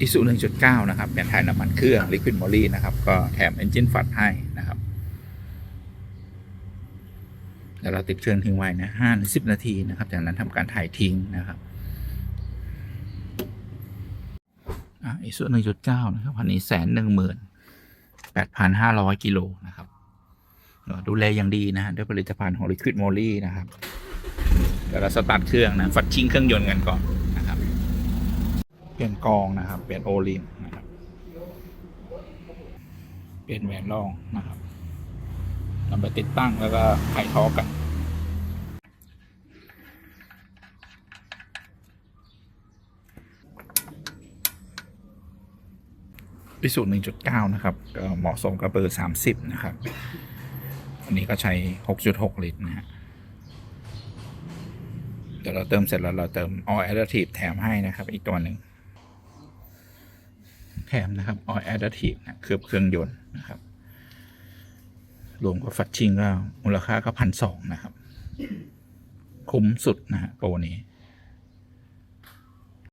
อิสุ1.9 นะครับ เปลี่ยนถ่ายน้ำมันเครื่อง Liquid Moly นะครับ ก็แถม Engine f a t ให้นะครับเดี๋ยวเราติดเครื่องทิ้งไว้นะห้าถึงสิบนาทีนะครับ จากนั้นทำการถ่ายทิ้งนะครับอะอิสุ1.9 นะครับคันนี้แสนหนึ่งหมื่นแปดพันห้าร้อยกิโลนะครับดูแลอย่างดีนะด้วยผลิตภัณฑ์ของ Liquid Moly นะครับเดี๋ยวเราสตาร์ทเครื่องนะ ฟัดชิงเครื่องยนต์กันก่อน เปลี่ยนกองนะครับ เปลี่ยนโอลิมนะครับ เปลี่ยนแหวนรองนะครับนำไปติดตั้งแล้วก็ไขท้อกันพิสูจน์1.9 นะครับ ก็เหมาะสมกับเบอร์ 30 นะครับ อันนี้ก็ใช้ 6.6 ลิตรนะฮะ เดี๋ยวเราเติมเสร็จแล้วเราเติม oil additive แถมให้นะครับ อีกตัวหนึ่ง แถมนะครับ oil additive นะเคลือบเครื่องยนต์นะครับ รวมกับฟัดชิงก็มูลค่าก็พันสองนะครับ คุ้มสุดนะฮะโปรนี้